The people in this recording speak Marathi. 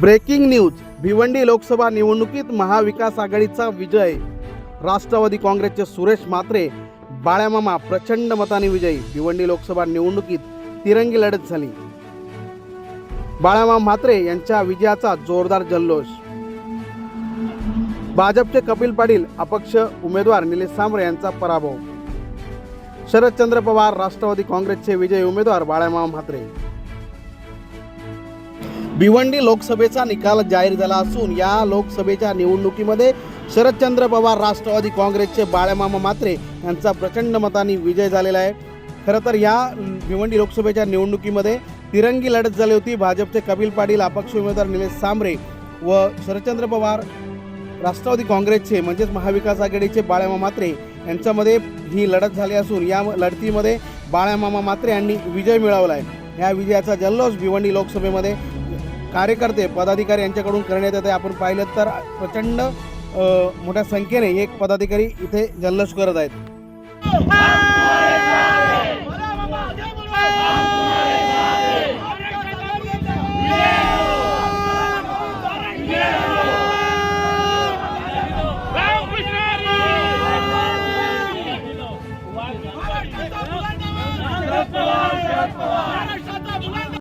ब्रेकिंग न्यूज भिवंडी लोकसभा निवडणुकीत महाविकास आघाडीचा विजय. राष्ट्रवादी काँग्रेसचे सुरेश म्हात्रे बाळ्यामामा प्रचंड मताने विजयी भिवंडी लोकसभा निवडणुकीत तिरंगी लढत झाली. बाळामामा म्हात्रे यांच्या विजयाचा जोरदार जल्लोष. भाजपचे कपिल पाटील अपक्ष उमेदवार निलेश सांबरे यांचा पराभव. शरदचंद्र पवार राष्ट्रवादी काँग्रेसचे विजयी उमेदवार बाळामामा म्हात्रे. भिवंडी लोकसभेचा निकाल जाहीर झाला असून या लोकसभेच्या निवडणुकीमध्ये शरदचंद्र पवार राष्ट्रवादी काँग्रेसचे बाळामामा मात्रे यांचा प्रचंड मताने विजय झालेला आहे. खरं तर या भिवंडी लोकसभेच्या निवडणुकीमध्ये तिरंगी लढत झाली होती. भाजपचे कपिल पाटील अपक्ष उमेदवार निलेश सांबरे व शरदचंद्र पवार राष्ट्रवादी काँग्रेसचे म्हणजेच महाविकास आघाडीचे बाळ्यामा मात्रे यांच्यामध्ये ही लढत झाली असून या लढतीमध्ये बाळ्यामामा मात्रे यांनी विजय मिळवला आहे. या विजयाचा जल्लोष भिवंडी लोकसभेमध्ये कार्यकर्ते पदाधिकारी यांच्याकडून करण्यात येते आपण पाहिलं तर प्रचंड मोठ्या संख्येने एक पदाधिकारी इथे जल्लोष करत आहेत.